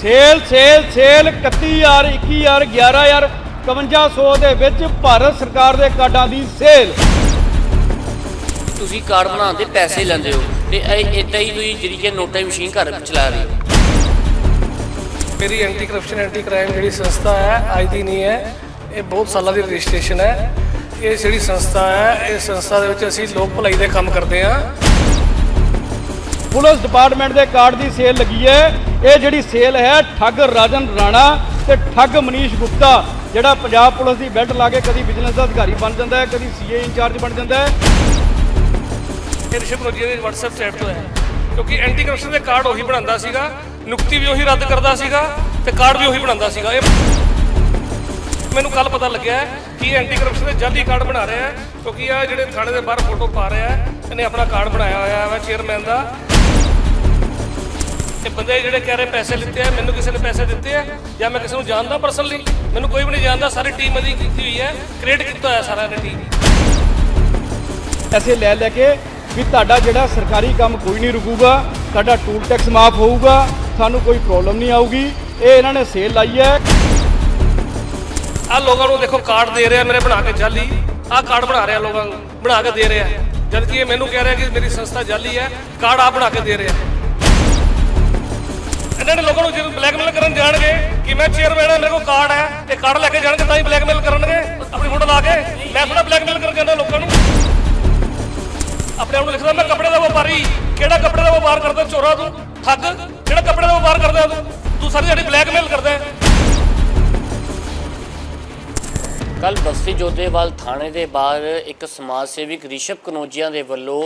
Sale sale sale 31000 21000 11000 5100 ਦੇ ਵਿੱਚ ਭਾਰਤ ਸਰਕਾਰ ਦੇ ਕਾਰਡਾਂ ਦੀ ਸੇਲ। ਤੁਸੀਂ ਕਾਰਡ ਬਣਾਉਣ ਦੇ ਪੈਸੇ ਲੈਂਦੇ ਹੋ ਤੇ ਇਹ ਇਦਾਂ ਹੀ ਤੁਸੀਂ ਜਿਹੜੀ ਕਿ ਨੋਟਾਂ ਦੀ ਮਸ਼ੀਨ ਘਰ ਚਲਾ ਰਹੇ ਹੋ। ਮੇਰੀ ਐਂਟੀ ਕਰਪਸ਼ਨ ਐਂਟੀ ਕ੍ਰਾਈਮ ਜਿਹੜੀ ਸੰਸਥਾ ਹੈ ਅੱਜ ਦੀ ਨਹੀਂ ਹੈ। ਇਹ ਬਹੁਤ ਸਾਲਾਂ ਦੀ ਰਜਿਸਟ੍ਰੇਸ਼ਨ ਹੈ। ਇਹ ਜਿਹੜੀ ਸੰਸਥਾ ਹੈ ਇਹ ਸੰਸਥਾ ਦੇ ਵਿੱਚ ਅਸੀਂ ਲੋਕ ਭਲਾਈ ਦੇ ਕੰਮ ਕਰਦੇ ਹਾਂ। ਪੁਲਿਸ ਡਿਪਾਰਟਮੈਂਟ ਦੇ ਕਾਰਡ ਦੀ ਸੇਲ ਲੱਗੀ ਹੈ। ਇਹ ਜਿਹੜੀ ਸੇਲ ਹੈ, ਠੱਗ ਰਾਜਨ ਰਾਣਾ ਤੇ ਠੱਗ ਮਨੀਸ਼ ਗੁਪਤਾ, ਜਿਹੜਾ ਪੰਜਾਬ ਪੁਲਿਸ ਦੀ ਬੈਲਟ ਲਾ ਕੇ ਕਦੀ ਵਿਜੀਲੈਂਸ ਦਾ ਅਧਿਕਾਰੀ ਬਣ ਜਾਂਦਾ ਹੈ, ਕਦੀ ਸੀਏ ਇੰਚਾਰਜ ਬਣ ਜਾਂਦਾ ਹੈ। ਇਹ ਰਿਸ਼ਵ ਰੋਜੀ ਦੇ WhatsApp ਚੈਟ ਤੋਂ ਹੈ। ਕਿਉਂਕਿ ਐਂਟੀ ਕਰਪਸ਼ਨ ਦੇ ਕਾਰਡ ਉਹੀ ਬਣਾਉਂਦਾ ਸੀਗਾ, ਨੁਕਤੀ ਵੀ ਉਹੀ ਰੱਦ ਕਰਦਾ ਸੀਗਾ ਤੇ ਕਾਰਡ ਵੀ ਉਹੀ ਬਣਾਉਂਦਾ ਸੀਗਾ। ਇਹ ਮੈਨੂੰ ਕੱਲ ਪਤਾ ਲੱਗਿਆ ਕਿ ਐਂਟੀ ਕਰਪਸ਼ਨ ਦੇ ਜਾਲੀ ਕਾਰਡ ਬਣਾ ਰਿਹਾ ਹੈ, ਕਿਉਂਕਿ ਆ ਜਿਹੜੇ ਥਾਣੇ ਦੇ ਬਾਹਰ ਫੋਟੋ ਪਾ ਰਿਹਾ ਹੈ, ਇਹਨੇ ਆਪਣਾ ਕਾਰਡ ਬਣਾਇਆ ਹੋਇਆ ਹੈ ਚੇਅਰਮੈਨ ਦਾ। ਇਹ ਬੰਦੇ ਜਿਹੜੇ ਕਹਿ ਰਹੇ ਪੈਸੇ ਲਿੱਤੇ ਆ ਮੈਨੂੰ ਕਿਸੇ ਨੇ ਪੈਸੇ ਦਿੱਤੇ ਆ ਜਾਂ ਮੈਂ ਕਿਸੇ ਨੂੰ ਜਾਣਦਾ ਪਰਸਨਲੀ ਮੈਨੂੰ ਕੋਈ ਵੀ ਨਹੀਂ ਜਾਣਦਾ ਸਾਰੀ ਟੀਮ ਇਹਦੀ ਕੀਤੀ ਹੋਈ ਹੈ ਕ੍ਰੀਏਟ ਕੀਤਾ ਹੋਇਆ ਸਾਰਾ ਇਹਨੇ ਟੀਮ ਪੈਸੇ ਲੈ ਲੈ ਕੇ ਵੀ ਤੁਹਾਡਾ ਜਿਹੜਾ ਸਰਕਾਰੀ ਕੰਮ ਕੋਈ ਨਹੀਂ ਰੁਕੂਗਾ ਤੁਹਾਡਾ ਟੂਲ ਟੈਕਸ ਮਾਫ ਹੋਊਗਾ ਸਾਨੂੰ ਕੋਈ ਪ੍ਰੋਬਲਮ ਨਹੀਂ ਆਊਗੀ ਇਹ ਇਹਨਾਂ ਨੇ ਸੇਲ ਲਾਈ ਹੈ। ਆ ਲੋਕਾਂ ਨੂੰ ਦੇਖੋ ਕਾਰਡ ਦੇ ਰਿਹਾ ਮੇਰੇ ਬਣਾ ਕੇ ਜਾਲੀ ਆ ਕਾਰਡ ਬਣਾ ਰਿਹਾ ਲੋਕਾਂ ਨੂੰ ਬਣਾ ਕੇ ਦੇ ਰਿਹਾ। ਜਦ ਕਿ ਇਹ ਮੈਨੂੰ ਕਹਿ ਰਿਹਾ ਕਿ ਮੇਰੀ ਸੰਸਥਾ ਜਾਲੀ ਹੈ ਕਾਰਡ ਆ ਬਣਾ ਕੇ ਦੇ ਰਿਹਾ। ਇਹਨਾਂ ਲੋਕਾਂ ਨੂੰ ਜਦੋਂ ਬਲੈਕਮੇਲ ਕਰਨ ਜਾਣਗੇ ਕਿ ਮੈਂ ਚੇਅਰਮੈਨ ਹਾਂ, ਮੇਰੇ ਕੋਲ ਕਾਰਡ ਹੈ ਇਹ ਕਾਰਡ ਲੈ ਕੇ ਜਾਣਗੇ ਤਾਂ ਹੀ ਬਲੈਕਮੇਲ ਕਰਨਗੇ, ਆਪਣੀ ਫੋਟੋ ਲਾ ਕੇ। ਮੈਂ ਥੋੜਾ ਬਲੈਕਮੇਲ ਕਰਨ ਜਾਂਦਾ ਲੋਕਾਂ ਨੂੰ। ਆਪਣੇ ਆਪ ਨੂੰ ਲਿਖਦਾ, ਮੈਂ ਕੱਪੜੇ ਦਾ ਵਪਾਰੀ, ਕਿਹੜਾ ਕੱਪੜੇ ਦਾ ਵਪਾਰ ਕਰਦਾ? ਚੋਰਾ ਤੂੰ। ਠੱਗ ਕਿਹੜਾ ਕੱਪੜੇ ਦਾ ਵਪਾਰ ਕਰਦਾ ਤੂੰ ਤੂੰ ਸਾਰੀ ਸਾਡੀ ਬਲੈਕਮੇਲ ਕਰਦਾ ਹੈ। ਕੱਲ ਬਸਤੀ ਜੋਧੇਵਾਲ ਥਾਣੇ ਦੇ ਬਾਹਰ ਇੱਕ ਸਮਾਜ ਸੇਵਕ ਰਿਸ਼ਵ ਕਨੋਜੀਆਂ ਦੇ ਵੱਲੋਂ